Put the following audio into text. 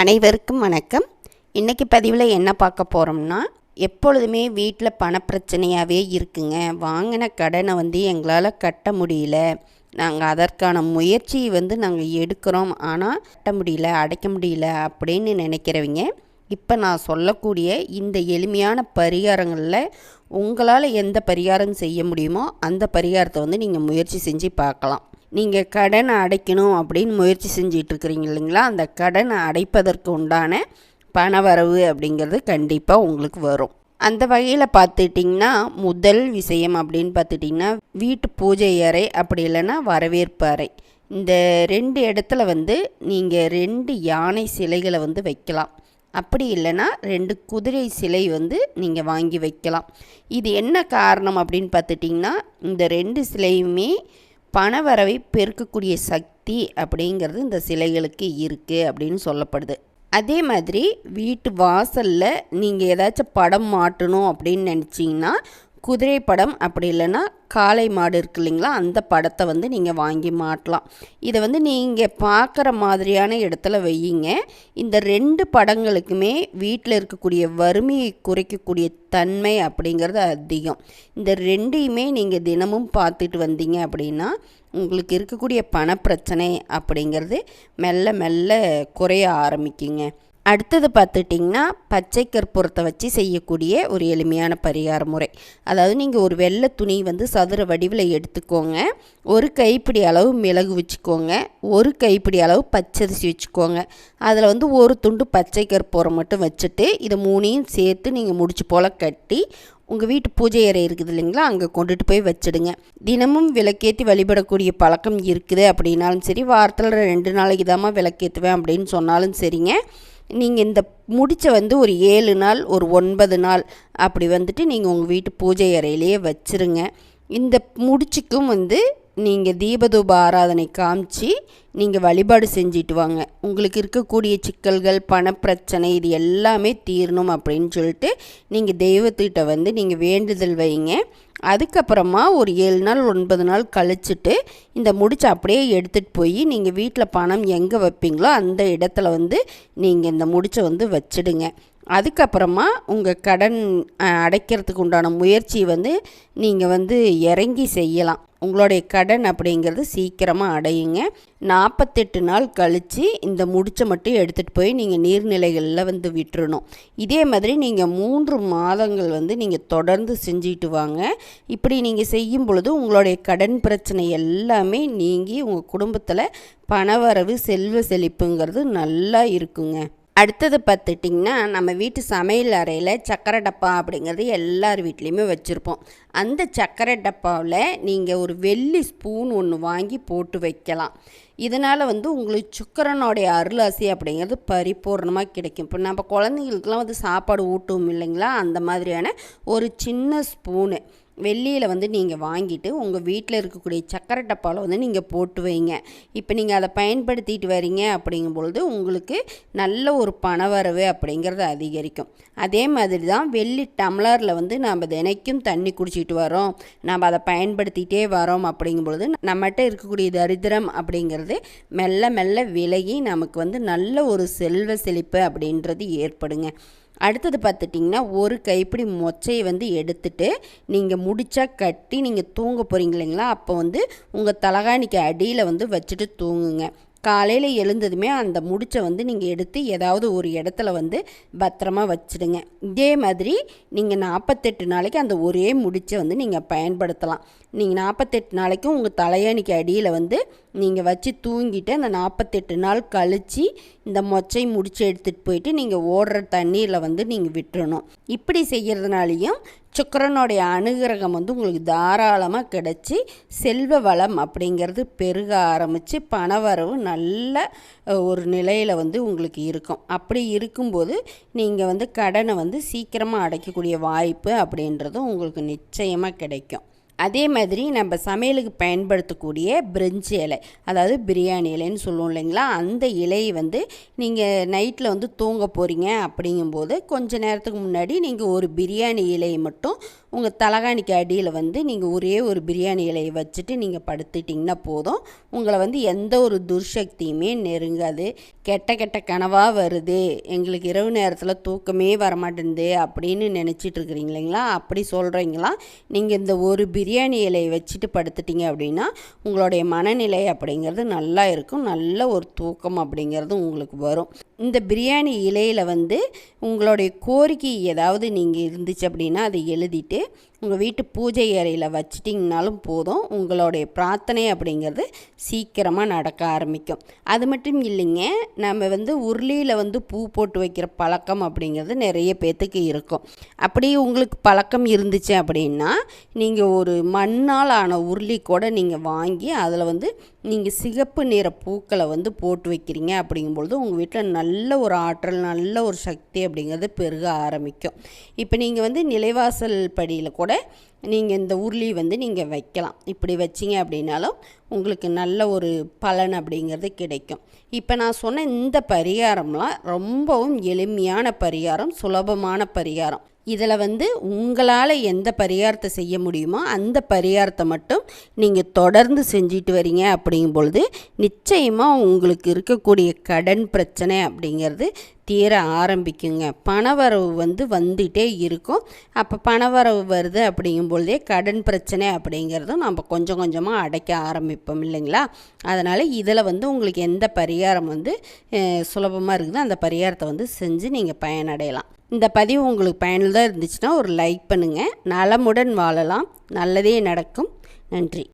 அனைவருக்கும் வணக்கம். இன்றைக்கி பதிவில் என்ன பார்க்க போகிறோம்னா எப்பொழுதுமே வீட்டில் பணப்பிரச்சனையாகவே இருக்குங்க. வாங்கின கடனை வந்து எங்களால் கட்ட முடியல. நாங்கள் அதற்கான முயற்சி வந்து நாங்கள் எடுக்கிறோம். ஆனால் கட்ட முடியல அடைக்க முடியல அப்படின்னு நினைக்கிறவங்க இப்போ நான் சொல்லக்கூடிய இந்த எளிமையான பரிகாரங்களில் உங்களால் எந்த பரிகாரம் செய்ய முடியுமோ அந்த பரிகாரத்தை வந்து நீங்கள் முயற்சி செஞ்சு பார்க்கலாம். நீங்கள் கடனை அடைக்கணும் அப்படின்னு முயற்சி செஞ்சிட்ருக்கிறீங்க இல்லைங்களா? அந்த கடனை அடைப்பதற்கு உண்டான பணவரவு அப்படிங்கிறது கண்டிப்பாக உங்களுக்கு வரும். அந்த வகையில் பார்த்துட்டிங்கன்னா முதல் விஷயம் அப்படின்னு பார்த்துட்டிங்கன்னா வீட்டு பூஜை அறை அப்படி இல்லைன்னா வரவேற்பு அறை. இந்த ரெண்டு இடத்துல வந்து நீங்கள் ரெண்டு யானை சிலைகளை வந்து வைக்கலாம். அப்படி இல்லைன்னா ரெண்டு குதிரை சிலை வந்து நீங்கள் வாங்கி வைக்கலாம். இது என்ன காரணம் அப்படின்னு பார்த்துட்டிங்கன்னா இந்த ரெண்டு சிலையுமே பணவரவை பெருக்கக்கூடிய சக்தி அப்படிங்கிறது இந்த சிலைகளுக்கு இருக்குது அப்படின்னு சொல்லப்படுது. அதே மாதிரி வீட்டு வாசலில் நீங்கள் ஏதாச்சும் படம் மாட்டணும் அப்படின்னு நினச்சிங்கன்னா குதிரை படம் அப்படி இல்லைன்னா காளை மாடு இருக்கு இல்லைங்களா அந்த படத்தை வந்து நீங்கள் வாங்கி மாட்டலாம். இதை வந்து நீங்கள் பார்க்குற மாதிரியான இடத்துல வையுங்க. இந்த ரெண்டு படங்களுக்குமே வீட்டில் இருக்கக்கூடிய வறுமையை குறைக்கக்கூடிய தன்மை அப்படிங்கிறது அதிகம். இந்த ரெண்டையுமே நீங்கள் தினமும் பார்த்துட்டு வந்தீங்க அப்படின்னா உங்களுக்கு இருக்கக்கூடிய பணப்பிரச்சனை அப்படிங்கிறது மெல்ல மெல்ல குறைய ஆரம்பிக்குங்க. அடுத்தது பார்த்துட்டிங்கன்னா பச்சை கற்பூரத்தை வச்சு செய்யக்கூடிய ஒரு எளிமையான பரிகார முறை. அதாவது நீங்கள் ஒரு வெள்ளை துணி வந்து சதுர வடிவில் எடுத்துக்கோங்க. ஒரு கைப்பிடி அளவு மிளகு வச்சுக்கோங்க. ஒரு கைப்பிடி அளவு பச்சரிசி வச்சுக்கோங்க. அதில் வந்து ஒரு துண்டு பச்சை கற்பூரம் மட்டும் வச்சுட்டு இதை மூணையும் சேர்த்து நீங்கள் முடிச்சு போல் கட்டி உங்கள் வீட்டு பூஜை அறை இருக்குது இல்லைங்களா அங்கே கொண்டுட்டு போய் வச்சுடுங்க. தினமும் விளக்கேற்றி வழிபடக்கூடிய பழக்கம் இருக்குது அப்படின்னாலும் சரி வாரத்தில் ரெண்டு நாளைக்கு தாம்மா விளக்கேற்றுவேன் அப்படின்னு சொன்னாலும் சரிங்க. நீங்கள் இந்த முடிச்ச வந்து ஒரு ஏழு நாள் ஒரு ஒன்பது நாள் அப்படி வந்துட்டு நீங்கள் உங்கள் வீட்டு பூஜை அறையிலேயே வச்சுருங்க. இந்த முடிச்சுக்கும் வந்து நீங்கள் தீபதூப ஆராதனை காமிச்சு நீங்கள் வழிபாடு செஞ்சுட்டு வாங்க. உங்களுக்கு இருக்கக்கூடிய சிக்கல்கள் பணப்பிரச்சனை இது எல்லாமே தீரணும் அப்படின்னு சொல்லிட்டு நீங்கள் தெய்வத்திட்ட வந்து நீங்கள் வேண்டுதல் வைங்க. அதுக்கப்புறமா ஒரு ஏழு நாள் ஒன்பது நாள் கழிச்சுட்டு இந்த முடிச்சு அப்படியே எடுத்துகிட்டு போய் நீங்கள் வீட்டில் பணம் எங்கே வைப்பீங்களோ அந்த இடத்துல வந்து நீங்கள் இந்த முடிச்சை வந்து வச்சிடுங்க. அதுக்கப்புறமா உங்கள் கடன் அடைக்கிறதுக்கு உண்டான முயற்சி வந்து நீங்கள் வந்து இறங்கி செய்யலாம். உங்களுடைய கடன் அப்படிங்கிறது சீக்கிரமாக அடையுங்க. நாற்பத்தெட்டு நாள் கழித்து இந்த முடிச்சை மட்டும் எடுத்துகிட்டு போய் நீங்கள் நீர்நிலைகளில் வந்து விட்டுறணும். இதே மாதிரி நீங்கள் மூன்று மாதங்கள் வந்து நீங்கள் தொடர்ந்து செஞ்சுட்டு வாங்க. இப்படி நீங்கள் செய்யும் பொழுது உங்களுடைய கடன் பிரச்சனை எல்லாமே நீங்கி உங்கள் குடும்பத்தில் பணவரவு செல்வ செழிப்புங்கிறது நல்லா இருக்குங்க. அடுத்தது பார்த்துட்டிங்கன்னா நம்ம வீட்டு சமையல் அறையில் சக்கரை டப்பா அப்படிங்கிறது எல்லார் வீட்லேயுமே வச்சுருப்போம். அந்த சக்கரை டப்பாவில் நீங்கள் ஒரு வெள்ளி ஸ்பூன் ஒன்று வாங்கி போட்டு வைக்கலாம். இதனால் வந்து உங்களுக்கு சுக்கரனுடைய அருளாசி அப்படிங்கிறது பரிபூர்ணமாக கிடைக்கும். இப்போ நம்ம குழந்தைங்களுக்குலாம் வந்து சாப்பாடு ஊட்டும் இல்லைங்களா? அந்த மாதிரியான ஒரு சின்ன ஸ்பூனு. வெள்ளியில் வந்து நீங்கள் வாங்கிட்டு உங்கள் வீட்டில் இருக்கக்கூடிய சக்கரை டப்பாவில் வந்து நீங்கள் போட்டு வைங்க. இப்போ நீங்கள் அதை பயன்படுத்திட்டு வரீங்க அப்படிங்கும் பொழுது உங்களுக்கு நல்ல ஒரு பண வரவு அப்படிங்கிறது அதிகரிக்கும். அதே மாதிரி தான் வெள்ளி டம்ளரில் வந்து நம்ம தினைக்கும் தண்ணி குடிச்சிட்டு வரோம். நம்ம அதை பயன்படுத்திகிட்டே வரோம் அப்படிங்கும் பொழுது நம்மகிட்ட இருக்கக்கூடிய தரித்திரம் அப்படிங்கிறது மெல்ல மெல்ல விலகி நமக்கு வந்து நல்ல ஒரு செல்வ செழிப்பு அப்படின்றது ஏற்படுங்க. அடுத்தது பார்த்துட்டிங்கன்னா ஒரு கைப்பிடி மொச்சையை வந்து எடுத்துட்டு நீங்கள் முடிச்சா கட்டி நீங்கள் தூங்க போகிறீங்க இல்லைங்களா? அப்போ வந்து உங்கள் தலகாணிக்கு அடியில் வந்து வச்சுட்டு தூங்குங்க. காலையில் எழுந்ததுமே அந்த முடிச்சை வந்து நீங்கள் எடுத்து ஏதாவது ஒரு இடத்துல வந்து பத்திரமா வச்சுடுங்க. இதே மாதிரி நீங்கள் நாற்பத்தெட்டு நாளைக்கு அந்த ஒரே முடிச்சை வந்து நீங்கள் பயன்படுத்தலாம். நீங்கள் நாற்பத்தெட்டு நாளைக்கும் உங்கள் தலையணிக்கு அடியில் வந்து நீங்கள் வச்சு தூங்கிட்டு அந்த நாற்பத்தெட்டு நாள் கழித்து இந்த மொச்சை முடிச்சு எடுத்துகிட்டு போயிட்டு நீங்கள் ஓடுற தண்ணீரில் வந்து நீங்கள் விட்டுறணும். இப்படி செய்கிறதுனாலையும் சுக்கரனுடைய அனுகிரகம் வந்து உங்களுக்கு தாராளமாக கிடச்சி செல்வ வளம் அப்படிங்கிறது பெருக ஆரம்பித்து பணவரவு நல்ல ஒரு நிலையில் வந்து உங்களுக்கு இருக்கும். அப்படி இருக்கும்போது நீங்கள் வந்து கடனை வந்து சீக்கிரமாக அடைக்கக்கூடிய வாய்ப்பு அப்படின்றதும் உங்களுக்கு நிச்சயமாக கிடைக்கும். அதே மாதிரி நம்ம சமையலுக்கு பயன்படுத்தக்கூடிய பிரெஞ்சு இலை அதாவது பிரியாணி இலைன்னு சொல்லுவோம் இல்லைங்களா? அந்த இலையை வந்து நீங்கள் நைட்டில் வந்து தூங்க போகிறீங்க அப்படிங்கும்போது கொஞ்சம் நேரத்துக்கு முன்னாடி நீங்கள் ஒரு பிரியாணி இலையை மட்டும் உங்கள் தலகாணிக்கு அடியில் வந்து நீங்கள் ஒரே ஒரு பிரியாணி இலையை வச்சுட்டு நீங்கள் படுத்துட்டிங்கன்னா போதும். உங்களை வந்து எந்த ஒரு துர்சக்தியுமே நெருங்காது. கெட்ட கெட்ட கனவாக வருது. எங்களுக்கு இரவு நேரத்தில் தூக்கமே வரமாட்டேங்குது அப்படின்னு நினச்சிட்டு இருக்கிறீங்க இல்லைங்களா? அப்படி சொல்கிறீங்களா நீங்கள் இந்த ஒரு பிரியாணி இலையை வச்சுட்டு படுத்துட்டீங்க அப்படின்னா உங்களுடைய மனநிலை அப்படிங்கிறது நல்லா இருக்கும். நல்ல ஒரு தூக்கம் அப்படிங்கிறது உங்களுக்கு வரும். இந்த பிரியாணி இலையில் வந்து உங்களுடைய கோரிக்கை ஏதாவது நீங்கள் இருந்துச்சு அப்படின்னா அதை எழுதிட்டு உங்கள் வீட்டு பூஜை அறையில் வச்சிட்டிங்கனாலும் போதும். உங்களுடைய பிரார்த்தனை அப்படிங்கிறது சீக்கிரமாக நடக்க ஆரம்பிக்கும். அது மட்டும் இல்லைங்க நம்ம வந்து உருளியில் வந்து பூ போட்டு வைக்கிற பழக்கம் அப்படிங்கிறது நிறைய பேர்த்துக்கு இருக்கும். அப்படி உங்களுக்கு பழக்கம் இருந்துச்சு அப்படின்னா நீங்கள் ஒரு மண்ணால் ஆன உருளி கூட நீங்கள் வாங்கி அதில் வந்து நீங்கள் சிகப்பு நிற பூக்களை வந்து போட்டு வைக்கிறீங்க அப்படிங்கும்பொழுது உங்கள் வீட்டில் நல்ல நல்ல ஒரு ஆற்றல் நல்ல ஒரு சக்தி அப்படிங்கிறது பெருக ஆரம்பிக்கும். இப்போ நீங்கள் வந்து நிலைவாசல் படியில் கூட நீங்கள் இந்த உருளி வந்து நீங்கள் வைக்கலாம். இப்படி வச்சிங்க அப்படின்னாலும் உங்களுக்கு நல்ல ஒரு பலன் அப்படிங்கிறது கிடைக்கும். இப்போ நான் சொன்ன இந்த பரிகாரம்லாம் ரொம்பவும் எளிமையான பரிகாரம் சுலபமான பரிகாரம். இதில் வந்து உங்களால் எந்த பரிகாரத்தை செய்ய முடியுமோ அந்த பரிகாரத்தை மட்டும் நீங்கள் தொடர்ந்து செஞ்சிட்டு வரீங்க அப்படிங்கும் பொழுது நிச்சயமாக உங்களுக்கு இருக்கக்கூடிய கடன் பிரச்சனை அப்படிங்கிறது தீர ஆரம்பிக்குங்க. பணவரவு வந்து வந்துகிட்டே இருக்கும். அப்போ பணவரவு வருது அப்படிங்கும் பொழுதே கடன் பிரச்சனை அப்படிங்கிறதும் நம்ம கொஞ்சம் கொஞ்சமாக அடைக்க ஆரம்பிப்போம் இல்லைங்களா? அதனால் இதில் வந்து உங்களுக்கு எந்த பரிகாரம் வந்து சுலபமாக இருக்குதோ அந்த பரிகாரத்தை வந்து செஞ்சு நீங்கள் பயனடையலாம். இந்த பதிவு உங்களுக்கு பயனுள்ளதாக இருந்துச்சுன்னா ஒரு லைக் பண்ணுங்கள் நலமுடன் வாழலாம். நல்லதே நடக்கும். நன்றி.